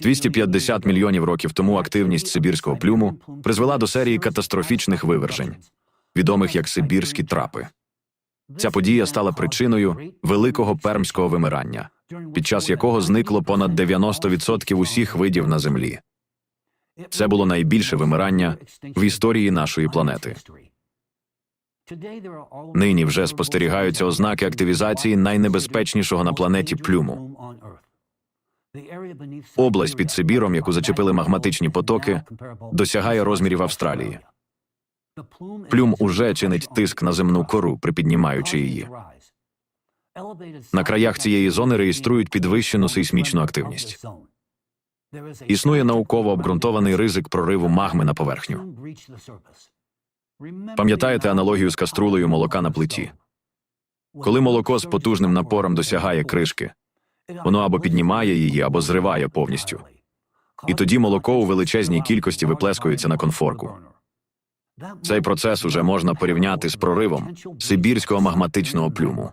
250 мільйонів років тому активність сибірського плюму призвела до серії катастрофічних вивержень, відомих як сибірські трапи. Ця подія стала причиною великого пермського вимирання, під час якого зникло понад 90% усіх видів на землі. Це було найбільше вимирання в історії нашої планети. Нині вже спостерігаються ознаки активізації найнебезпечнішого на планеті плюму. Область під Сибіром, яку зачепили магматичні потоки, досягає розмірів Австралії. Плюм уже чинить тиск на земну кору, припіднімаючи її. На краях цієї зони реєструють підвищену сейсмічну активність. Існує науково обґрунтований ризик прориву магми на поверхню. Пам'ятаєте аналогію з каструлею молока на плиті? Коли молоко з потужним напором досягає кришки, воно або піднімає її, або зриває повністю. І тоді молоко у величезній кількості виплескується на конфорку. Цей процес уже можна порівняти з проривом сибірського магматичного плюму.